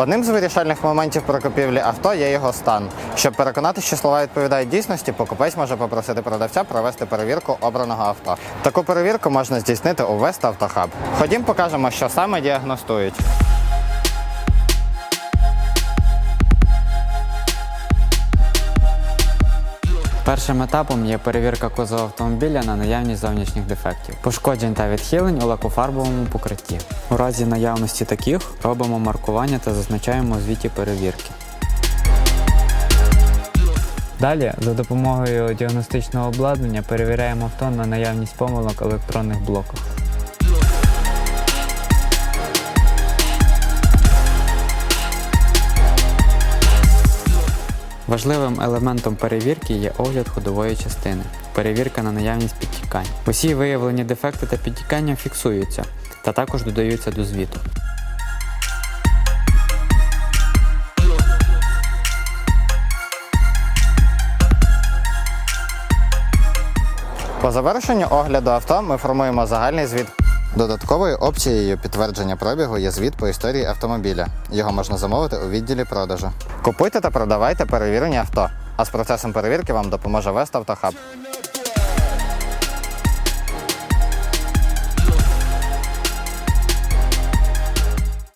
Одним з вирішальних моментів прокупівлі авто є його стан. Щоб переконати, що слова відповідають дійсності, покупець може попросити продавця провести перевірку обраного авто. Таку перевірку можна здійснити у Вест Автохаб. Ходім, покажемо, що саме діагностують. Першим етапом є перевірка кузова автомобіля на наявність зовнішніх дефектів, пошкоджень та відхилень у лакофарбовому покритті. У разі наявності таких робимо маркування та зазначаємо звіті перевірки. Далі, за допомогою діагностичного обладнання перевіряємо авто на наявність помилок електронних блоках. Важливим елементом перевірки є огляд ходової частини, перевірка на наявність підтікань. Усі виявлені дефекти та підтікання фіксуються та також додаються до звіту. По завершенню огляду авто ми формуємо загальний звіт. Додатковою опцією підтвердження пробігу є звіт по історії автомобіля. Його можна замовити у відділі продажу. Купуйте та продавайте перевірені авто. А з процесом перевірки вам допоможе Вест Автохаб.